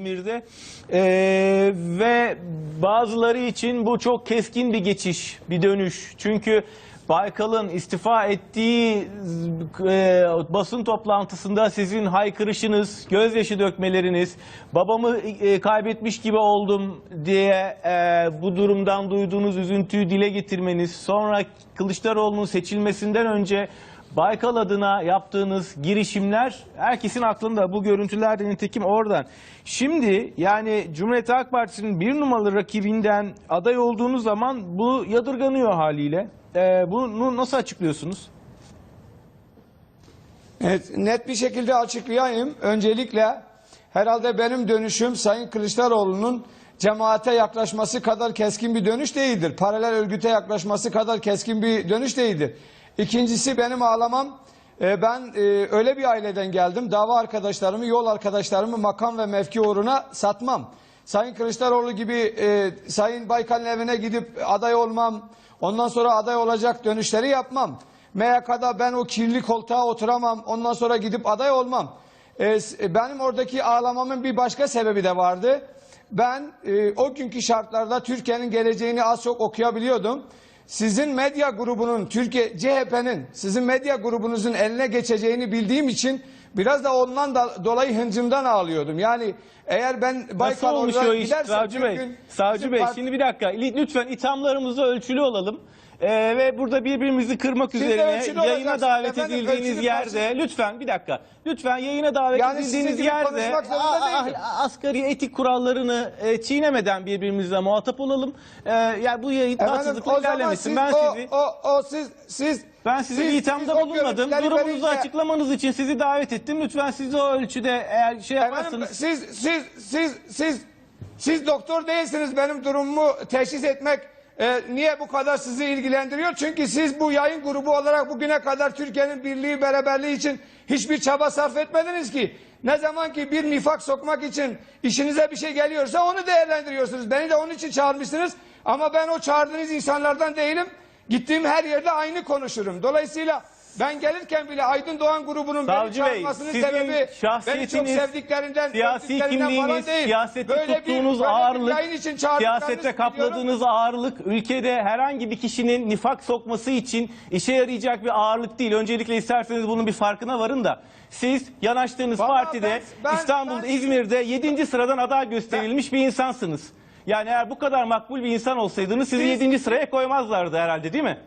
İzmir'de. Ee, ve bazıları için bu çok keskin bir geçiş, bir dönüş. Çünkü Baykal'ın istifa ettiği e, basın toplantısında sizin haykırışınız, gözyaşı dökmeleriniz, babamı e, kaybetmiş gibi oldum diye e, bu durumdan duyduğunuz üzüntüyü dile getirmeniz, sonra Kılıçdaroğlu'nun seçilmesinden önce Baykal adına yaptığınız girişimler herkesin aklında. Bu görüntüler de nitekim oradan. Şimdi yani Cumhuriyet Halk Partisi'nin bir numaralı rakibinden aday olduğunuz zaman bu yadırganıyor haliyle. Ee, bunu nasıl açıklıyorsunuz? Evet, net bir şekilde açıklayayım. Öncelikle herhalde benim dönüşüm Sayın Kılıçdaroğlu'nun cemaate yaklaşması kadar keskin bir dönüş değildir. Paralel örgüte yaklaşması kadar keskin bir dönüş değildir. İkincisi benim ağlamam. e, Ben e, öyle bir aileden geldim. Dava arkadaşlarımı, yol arkadaşlarımı makam ve mevki uğruna satmam. Sayın Kılıçdaroğlu gibi e, Sayın Baykal'ın evine gidip aday olmam. Ondan sonra aday olacak dönüşleri yapmam. MYK'da ben o kirli koltuğa oturamam. Ondan sonra gidip aday olmam. Benim oradaki ağlamamın bir başka sebebi de vardı. Ben e, o günkü şartlarda Türkiye'nin geleceğini az çok okuyabiliyordum. Sizin medya grubunun, Türkiye CHP'nin sizin medya grubunuzun eline geçeceğini bildiğim için biraz da ondan da dolayı hıncımdan ağlıyordum. Yani eğer ben Nasıl Baykal olmuş olarak o iş gidersem Savcı Bey? Savcı Bey şimdi bir dakika lütfen ithamlarımızı ölçülü olalım. Ee, ve burada birbirimizi kırmak Siz de üzerine ölçülü yayına olacaksınız davet efendim, edildiğiniz ölçülü yerde lütfen bir dakika lütfen yayına davet Yani sizin edildiğiniz gibi yerde konuşmak zorunda a- a- değilim. asgari etik kurallarını e, çiğnemeden birbirimizle muhatap olalım. Ee, yani bu yayın Efendim, tatsızlıkla o zaman ilerlemesin. siz, Ben o, sizi o, o, siz, siz, ben size siz- ithamda siz o bulunmadım. görüntüleri Durumunuzu verince- açıklamanız için sizi davet ettim. Lütfen siz o ölçüde eğer şey Efendim, yaparsanız siz, siz, siz, siz, siz doktor değilsiniz benim durumumu teşhis etmek e, niye bu kadar sizi ilgilendiriyor? Çünkü siz bu yayın grubu olarak bugüne kadar Türkiye'nin birliği beraberliği için hiçbir çaba sarf etmediniz ki. Ne zaman ki bir nifak sokmak için işinize bir şey geliyorsa onu değerlendiriyorsunuz. Beni de onun için çağırmışsınız. Ama ben o çağırdığınız insanlardan değilim. Gittiğim her yerde aynı konuşurum. Dolayısıyla ben gelirken bile Aydın Doğan grubunun beni Savcı Bey, çağırmasının sizin sebebi beni çok sevdiklerinden, siyasi kimliğiniz, değil. siyasette Böyle bir- tuttuğunuz bir ağırlık, yayın için çağırdıklarınızı siyasette biliyorum. kapladığınız ağırlık ülkede herhangi bir kişinin nifak sokması için işe yarayacak bir ağırlık değil. Öncelikle isterseniz bunun bir farkına varın da. Siz yanaştığınız Vallahi partide ben- ben- İstanbul'da, ben- İzmir'de 7. sıradan aday gösterilmiş bir insansınız. Yani eğer bu kadar makbul bir insan olsaydınız sizi Siz- 7. sıraya koymazlardı herhalde değil mi?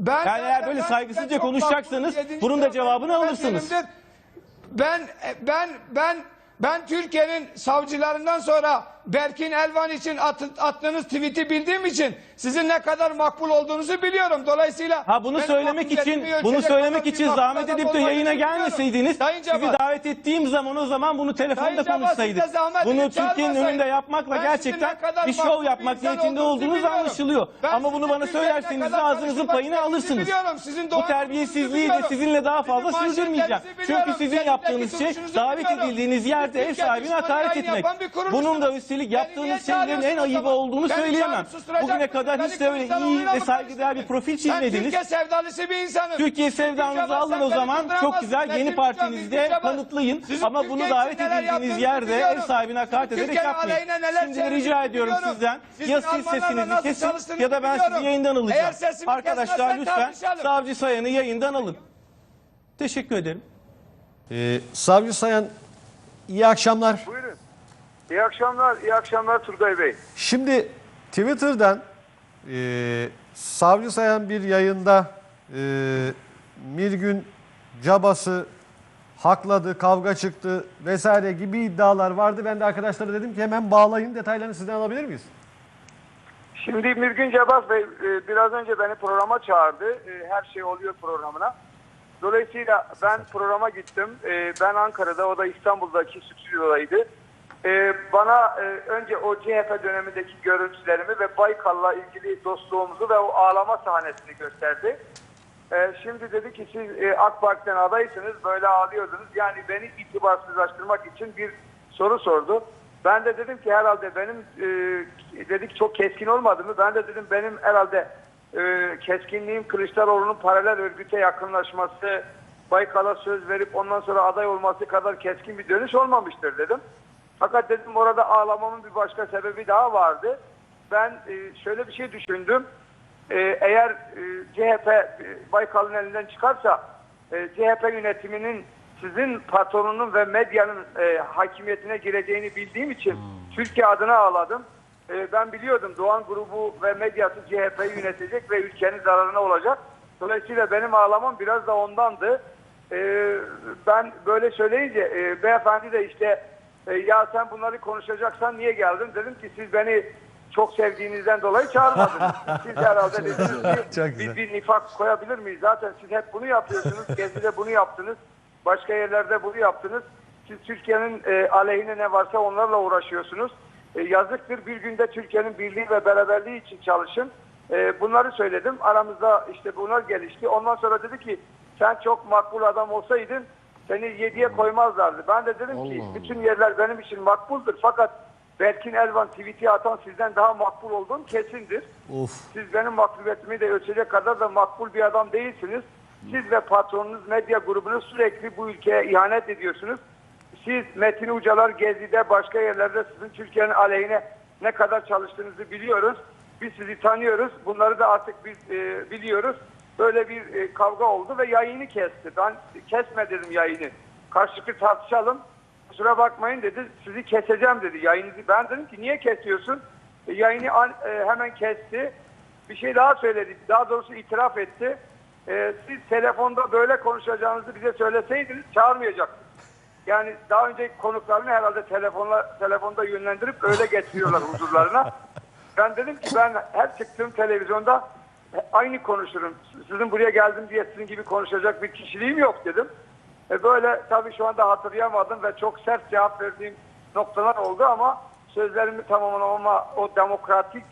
Ben Yani eğer böyle ben- saygısızca ben konuşacaksanız bunun da cevabını alırsınız. Ben ben ben ben Türkiye'nin savcılarından sonra Berkin Elvan için at, attığınız tweet'i bildiğim için sizin ne kadar makbul olduğunuzu biliyorum. Dolayısıyla Ha bunu benim söylemek için bunu söylemek kadar bir için makbul zahmet adam edip de yayına biliyorum. gelmeseydiniz Sayın sizi davet ettiğim zaman o zaman bunu telefonda Sayın Cevat, konuşsaydık. siz de zahmet Bunu edip Türkiye'nin çağırmasaydın. önünde yapmakla Ben sizin gerçekten ne kadar bir şov makbul bir yapmak insan niyetinde olduğunuzu olduğunuz biliyorum. anlaşılıyor. Ben Ama bunu sizin bana Türkiye'ye ne söylerseniz kadar ağzınızın karışmak payını istediğinizi alırsınız. biliyorum. Sizin Bu terbiyesizliği de biliyorum. sizinle daha fazla sürdürmeyeceğim. manşetlerinizi biliyorum. Çünkü sizin yaptığınız şey duruşunuzu davet biliyorum. edildiğiniz yerde ev Türkiye sahibine düşmanı hakaret yayın etmek. yapan bir kurumsunuz. Bunun da niye yaptığınız şeylerin en ayıbı zaman? olduğunu Beni söyleyemem. Bugüne kadar hiç de öyle iyi ve saygıdeğer bir profil Ben çizmediniz. Türkiye sevdalısı bir insanım. Türkiye sevdanızı alın o zaman çok güzel yeni partinizde kanıtlayın. Sizin Ama bunu davet edildiğiniz yerde ev sahibine hakaret ederek yapmayın. Şimdi rica ediyorum sizden ya siz sesinizi kesin ya da ben sizi yayından alacağım. Arkadaşlar lütfen. Savcı Sayan'ı yayından alın. Teşekkür ederim. Ee, Savcı Sayan iyi akşamlar. Buyurun. İyi akşamlar, iyi akşamlar Turgay Bey. Şimdi Twitter'dan e, Savcı Sayan bir yayında e, Mirgün cabası hakladı, kavga çıktı vesaire gibi iddialar vardı. Ben de arkadaşlara dedim ki hemen bağlayın detaylarını sizden alabilir miyiz? Şimdi Mirgün Cebaz Bey e, biraz önce beni programa çağırdı. E, Her şey oluyor programına. Dolayısıyla ben programa gittim. E, Ben Ankara'da, o da İstanbul'daki stüdyodaydı. E, Bana e, önce o CHP dönemindeki görüntülerimi ve Baykal'la ilgili dostluğumuzu ve o ağlama sahnesini gösterdi. E, Şimdi dedi ki siz e, AK Parti'den adaysınız, böyle ağlıyordunuz. Yani beni itibarsızlaştırmak için bir soru sordu. Ben de dedim ki herhalde benim e, dedik çok keskin olmadı mı? Ben de dedim benim herhalde e, keskinliğim Kılıçdaroğlu'nun paralel örgüte yakınlaşması Baykal'a söz verip ondan sonra aday olması kadar keskin bir dönüş olmamıştır dedim. Fakat dedim orada ağlamamın bir başka sebebi daha vardı. Ben e, şöyle bir şey düşündüm. E, eğer e, CHP e, Baykal'ın elinden çıkarsa e, CHP yönetiminin sizin patronunun ve medyanın e, hakimiyetine gireceğini bildiğim için Türkiye adına ağladım. E, ben biliyordum Doğan grubu ve medyası CHP'yi yönetecek ve ülkenin zararına olacak. Dolayısıyla benim ağlamam biraz da ondandı. E, ben böyle söyleyince e, beyefendi de işte e, ya sen bunları konuşacaksan niye geldin? Dedim ki siz beni çok sevdiğinizden dolayı çağırmadınız. Siz herhalde dediniz ki bir, bir nifak koyabilir miyiz? Zaten siz hep bunu yapıyorsunuz. Gezi'de bunu yaptınız. Başka yerlerde bunu yaptınız. Siz Türkiye'nin e, aleyhine ne varsa onlarla uğraşıyorsunuz. E, yazıktır bir günde Türkiye'nin birliği ve beraberliği için çalışın. E, bunları söyledim. Aramızda işte bunlar gelişti. Ondan sonra dedi ki sen çok makbul adam olsaydın seni yediye koymazlardı. Ben de dedim ki bütün yerler benim için makbuldur. Fakat Berkin Elvan tweet'i atan sizden daha makbul olduğum kesindir. Of. Siz benim makbuliyetimi de ölçecek kadar da makbul bir adam değilsiniz. Siz ve patronunuz medya grubunuz sürekli bu ülkeye ihanet ediyorsunuz. Siz Metin Ucalar Gezi'de başka yerlerde sizin Türkiye'nin aleyhine ne kadar çalıştığınızı biliyoruz. Biz sizi tanıyoruz. Bunları da artık biz e, biliyoruz. Böyle bir e, kavga oldu ve yayını kesti. Ben kesme dedim yayını. Karşılıklı tartışalım. Kusura bakmayın dedi. Sizi keseceğim dedi yayınınızı. Ben dedim ki niye kesiyorsun? E, yayını an- e, hemen kesti. Bir şey daha söyledi. Daha doğrusu itiraf etti. E, siz telefonda böyle konuşacağınızı bize söyleseydiniz çağırmayacaktınız. Yani daha önceki konuklarını herhalde telefonla telefonda yönlendirip öyle getiriyorlar huzurlarına. Ben dedim ki ben her çıktığım televizyonda aynı konuşurum. Sizin buraya geldim diye sizin gibi konuşacak bir kişiliğim yok dedim. E böyle tabii şu anda hatırlayamadım ve çok sert cevap verdiğim noktalar oldu ama sözlerimi tamamlamama o demokratik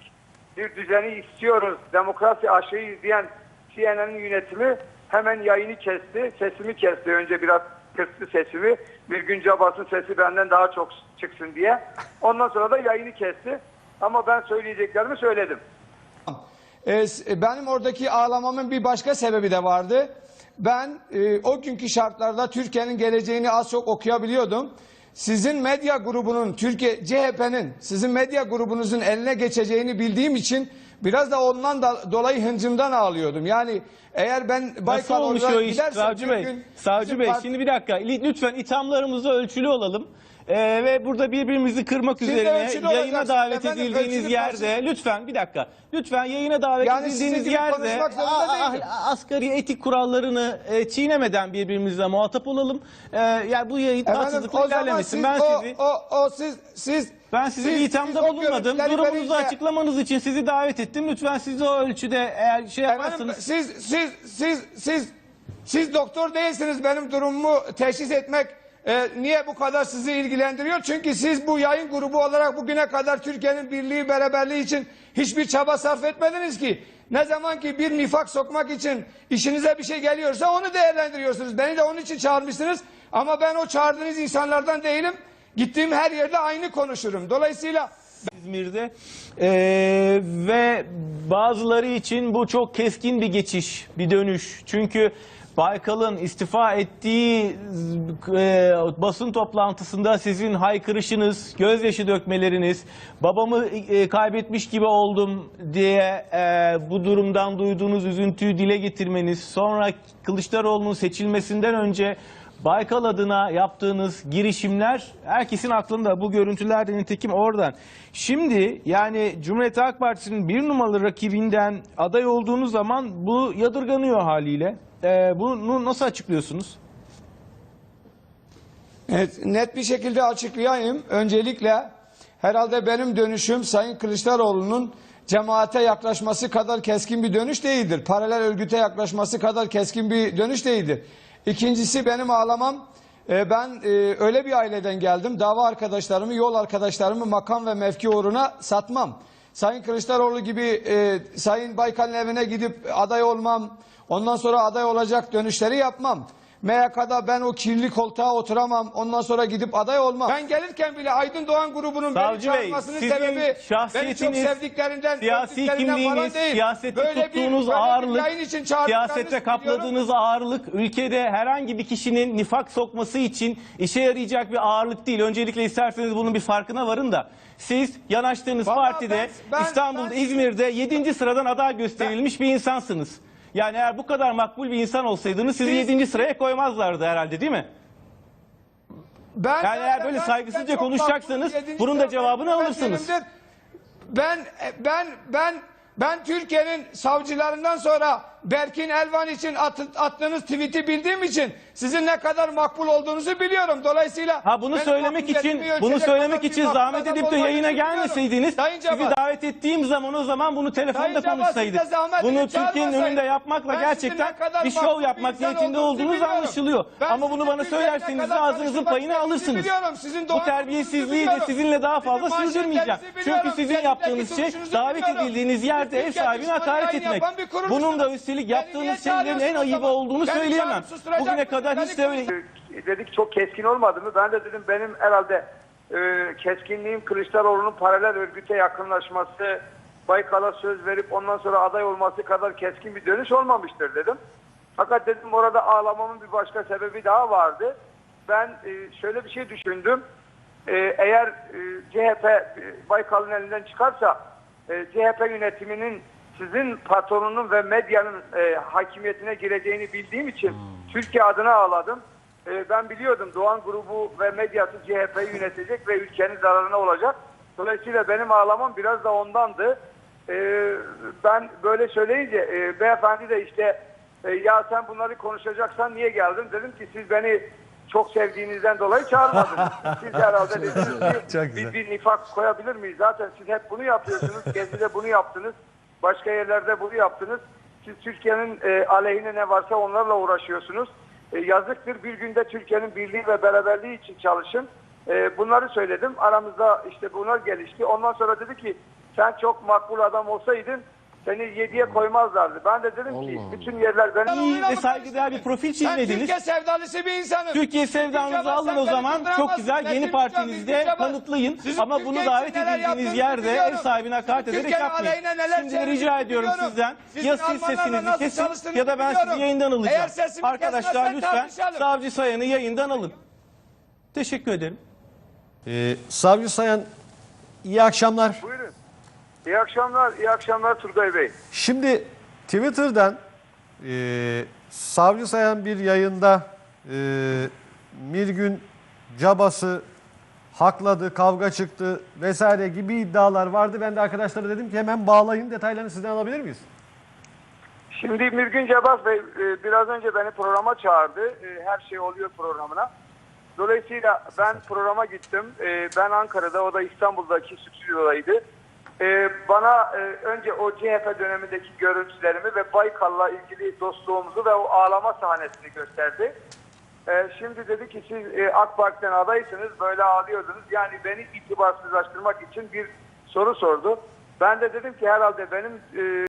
bir düzeni istiyoruz. Demokrasi aşıyı diyen CNN'in yönetimi hemen yayını kesti. Sesimi kesti. Önce biraz kıstı sesimi. Bir gün Cabas'ın sesi benden daha çok çıksın diye. Ondan sonra da yayını kesti. Ama ben söyleyeceklerimi söyledim. E, s- benim oradaki ağlamamın bir başka sebebi de vardı. Ben e, o günkü şartlarda Türkiye'nin geleceğini az çok okuyabiliyordum. Sizin medya grubunun, Türkiye CHP'nin sizin medya grubunuzun eline geçeceğini bildiğim için biraz da ondan da dolayı hıncımdan ağlıyordum. Yani eğer ben Nasıl Baykal olmuş olarak o iş gidersem Savcı Bey? gün Savcı Bey şimdi bir dakika lütfen ithamlarımızı ölçülü olalım. Ee, ve burada birbirimizi kırmak Siz de üzerine ölçülü yayına olacaksınız davet efendim, edildiğiniz ölçülü yerde lütfen bir dakika lütfen yayına davet Yani sizin edildiğiniz gibi yerde konuşmak zorunda a- a- değilim. asgari etik kurallarını e, çiğnemeden birbirimizle muhatap olalım. Ee, yani bu yayın Efendim, tatsızlıkla o zaman ilerlemesin. siz, Ben o, sizi o, o, siz, siz, ben size siz- bir ithamda siz o bulunmadım. görüntüleri Durumunuzu verince- açıklamanız için sizi davet ettim. Lütfen siz o ölçüde eğer şey Efendim, yaparsanız siz, siz, siz, siz, siz doktor değilsiniz benim durumumu teşhis etmek e, niye bu kadar sizi ilgilendiriyor? Çünkü siz bu yayın grubu olarak bugüne kadar Türkiye'nin birliği, beraberliği için hiçbir çaba sarf etmediniz ki. Ne zaman ki bir nifak sokmak için işinize bir şey geliyorsa onu değerlendiriyorsunuz. Beni de onun için çağırmışsınız. Ama ben o çağırdığınız insanlardan değilim. Gittiğim her yerde aynı konuşurum. Dolayısıyla İzmir'de Ee, ve bazıları için bu çok keskin bir geçiş, bir dönüş. Çünkü Baykal'ın istifa ettiği e, basın toplantısında sizin haykırışınız, gözyaşı dökmeleriniz, babamı e, kaybetmiş gibi oldum diye e, bu durumdan duyduğunuz üzüntüyü dile getirmeniz, sonra Kılıçdaroğlu'nun seçilmesinden önce Baykal adına yaptığınız girişimler herkesin aklında. Bu görüntüler de nitekim oradan. Şimdi yani Cumhuriyet Halk Partisi'nin bir numaralı rakibinden aday olduğunuz zaman bu yadırganıyor haliyle. Ee, bunu nasıl açıklıyorsunuz? Evet, net bir şekilde açıklayayım. Öncelikle herhalde benim dönüşüm Sayın Kılıçdaroğlu'nun cemaate yaklaşması kadar keskin bir dönüş değildir. Paralel örgüte yaklaşması kadar keskin bir dönüş değildir. İkincisi benim ağlamam. e, Ben e, öyle bir aileden geldim. Dava arkadaşlarımı, yol arkadaşlarımı makam ve mevki uğruna satmam. Sayın Kılıçdaroğlu gibi e, Sayın Baykal'ın evine gidip aday olmam. Ondan sonra aday olacak dönüşleri yapmam. MYK'da ben o kirli koltuğa oturamam. Ondan sonra gidip aday olmam. Ben gelirken bile Aydın Doğan grubunun beni Savcı Bey, çağırmasının sizin sebebi beni çok şahsiyetiniz, sevdiklerinden, siyasi kimliğiniz, değil. siyasette Böyle bir- tuttuğunuz bir ağırlık, yayın için siyasette biliyorum. kapladığınız ağırlık ülkede herhangi bir kişinin nifak sokması için işe yarayacak bir ağırlık değil. Öncelikle isterseniz bunun bir farkına varın da. Siz yanaştığınız Vallahi partide ben- ben- İstanbul'da, ben- İzmir'de 7. sıradan aday gösterilmiş bir insansınız. Yani eğer bu kadar makbul bir insan olsaydınız sizi Siz- 7. sıraya koymazlardı herhalde değil mi? Ben Yani eğer böyle ben- saygısızca ben çok konuşacaksanız makbul, yedinci bunun da cevabını öğretmenimdir. alırsınız. Ben ben ben ben Türkiye'nin savcılarından sonra Berkin Elvan için at, attığınız tweet'i bildiğim için sizin ne kadar makbul olduğunuzu biliyorum. Dolayısıyla Ha bunu benim söylemek için bunu söylemek kadar bir için zahmet edip de yayına biliyorum. gelmeseydiniz Sayın sizi davet ettiğim zaman o zaman bunu Sayın telefonda Cevat, konuşsaydık. siz de zahmet Bunu edip Türkiye'nin önünde yapmakla Ben sizin gerçekten ne kadar bir şov makbul bir yapmak insan niyetinde olduğunuzu olduğunuz biliyorum. anlaşılıyor. Ben Ama bunu sizin bana Türkiye'ye ne söylerseniz de kadar ağzınızın payını istediğinizi alırsınız. biliyorum. Sizin Bu doğan terbiyesizliği de sizinle daha fazla Sizin sürdürmeyeceğim. manşetlerinizi biliyorum. Çünkü sizin Kendinizdeki yaptığınız şey duruşunuzu davet biliyorum. edildiğiniz yerde ev Türkiye sahibine düşmanı hakaret yayın etmek. yapan bir kuruluşsunuz. Bunun da üstelik yaptığınız şeylerin en ayıbı olduğunu Beni söyleyemem. Bugüne kadar hiç de öyle dedik çok keskin olmadı mı? Ben de dedim benim herhalde e, keskinliğim Kılıçdaroğlu'nun paralel örgüte yakınlaşması, Baykal'a söz verip ondan sonra aday olması kadar keskin bir dönüş olmamıştır dedim. Fakat dedim orada ağlamamın bir başka sebebi daha vardı. Ben e, şöyle bir şey düşündüm. E, eğer e, CHP e, Baykal'ın elinden çıkarsa e, CHP yönetiminin sizin patronunun ve medyanın e, hakimiyetine gireceğini bildiğim için Türkiye adına ağladım. E, ben biliyordum Doğan grubu ve medyası CHP'yi yönetecek ve ülkenin zararına olacak. Dolayısıyla benim ağlamam biraz da ondandı. E, ben böyle söyleyince e, beyefendi de işte e, ya sen bunları konuşacaksan niye geldin? Dedim ki siz beni çok sevdiğinizden dolayı çağırmadınız. Siz herhalde dediniz ki biz bir nifak koyabilir miyiz? Zaten siz hep bunu yapıyorsunuz. Gezi'de bunu yaptınız. Başka yerlerde bunu yaptınız. Siz Türkiye'nin e, aleyhine ne varsa onlarla uğraşıyorsunuz. E, yazıktır bir günde Türkiye'nin birliği ve beraberliği için çalışın. E, bunları söyledim. Aramızda işte bunlar gelişti. Ondan sonra dedi ki sen çok makbul adam olsaydın seni yediye koymazlardı. Ben de dedim ki bütün yerler benim. iyi ve saygıdeğer bir profil Ben çizmediniz. Türkiye sevdalısı bir insanım. Türkiye sevdanızı alın o zaman çok güzel yeni partinizde kanıtlayın ama bunu davet edildiğiniz yerde ev sahibine hakaret ederek yapmayın. Şimdi rica ediyorum sizden ya siz sesinizi kesin ya da ben sizi yayından alacağım. Arkadaşlar lütfen Savcı Sayan'ı yayından alın. Teşekkür ederim. Ee, Savcı Sayan iyi akşamlar. Buyurun. İyi akşamlar, iyi akşamlar Turgay Bey. Şimdi Twitter'dan e, Savcı Sayan bir yayında e, Mirgün cabası hakladı, kavga çıktı vesaire gibi iddialar vardı. Ben de arkadaşlara dedim ki hemen bağlayın detaylarını sizden alabilir miyiz? Şimdi Mirgün Cebaz Bey e, biraz önce beni programa çağırdı. E, Her şey oluyor programına. Dolayısıyla ben programa gittim. E, Ben Ankara'da, o da İstanbul'daki stüdyodaydı. E, Bana e, önce o CHP dönemindeki görüntülerimi ve Baykal'la ilgili dostluğumuzu ve o ağlama sahnesini gösterdi. E, Şimdi dedi ki siz e, AK Parti'den adaysınız, böyle ağlıyordunuz. Yani beni itibarsızlaştırmak için bir soru sordu. Ben de dedim ki herhalde benim e,